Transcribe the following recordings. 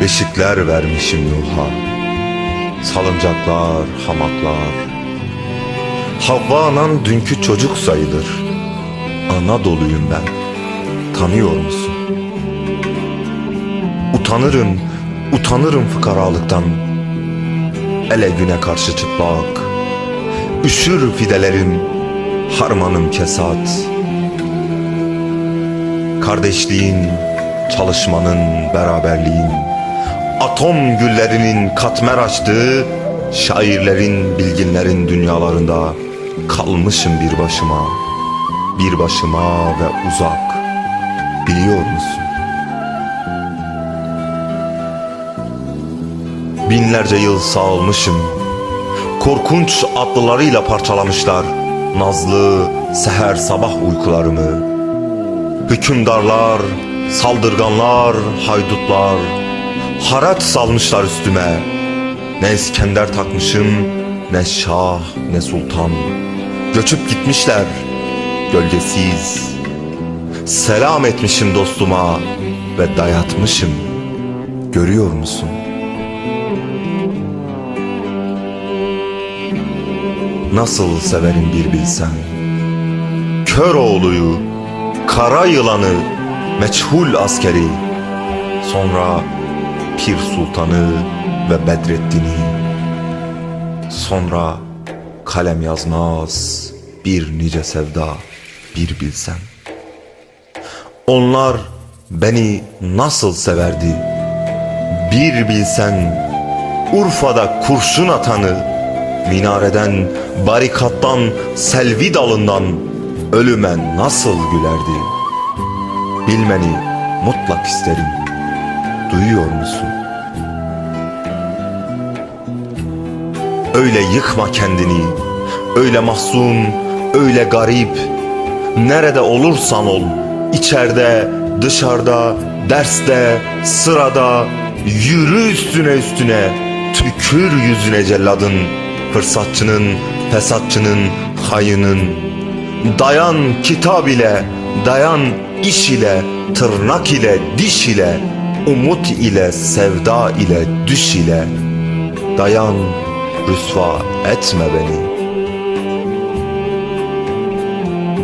Beşikler vermişim Nuh'a Salıncaklar, hamaklar. Havva anan dünkü çocuk sayılır. Anadolu'yum ben. Tanıyor musun? Utanırım, utanırım fıkaralıktan. Ele güne karşı çıplak. Üşür fidelerim Harmanım kesat. Kardeşliğin, çalışmanın, beraberliğin Atom güllerinin katmer açtığı Şairlerin, bilginlerin dünyalarında Kalmışım bir başıma Bir başıma ve uzak. Biliyor musun? Binlerce yıl sağılmışım. Korkunç atlılarıyla parçalamışlar Nazlı seher sabah uykularımı. Hükümdarlar, saldırganlar, haydutlar Haraç salmışlar üstüme. Ne İskender takmışım Ne şah ne sultan. Göçüp gitmişler Gölgesiz. Selam etmişim dostuma Ve dayatmışım. Görüyor musun? Nasıl severim bir bilsen. Kör oğluyu Kara yılanı Meçhul askeri. Sonra Pir Sultanı Ve Bedreddin'i Sonra Kalem yazmaz Bir nice sevda Bir bilsen Onlar beni nasıl severdi Bir bilsen Urfa'da kurşun atanı Minareden, barikattan, selvi dalından ölüme nasıl gülerdi? Bilmeni mutlak isterim. Duyuyor musun? Öyle yıkma kendini, öyle mahzun, öyle garip. Nerede olursan ol, içeride, dışarıda, derste, sırada, yürü üstüne üstüne, tükür yüzüne celladın, fırsatçının, fesatçının, hayının. Dayan kitap ile, dayan iş ile, tırnak ile, diş ile, umut ile, sevda ile, düş ile. Dayan, rüsva etme beni.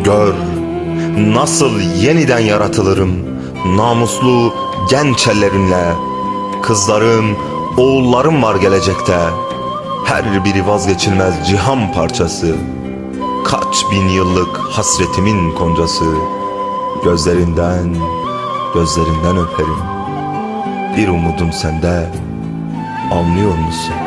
Gör, nasıl yeniden yaratılırım, namuslu genç ellerimle. Kızlarım, oğullarım var gelecekte. Her biri vazgeçilmez cihan parçası. Kaç bin yıllık hasretimin koncası Gözlerinden, gözlerinden öperim Bir umudum sende Anlıyor musun?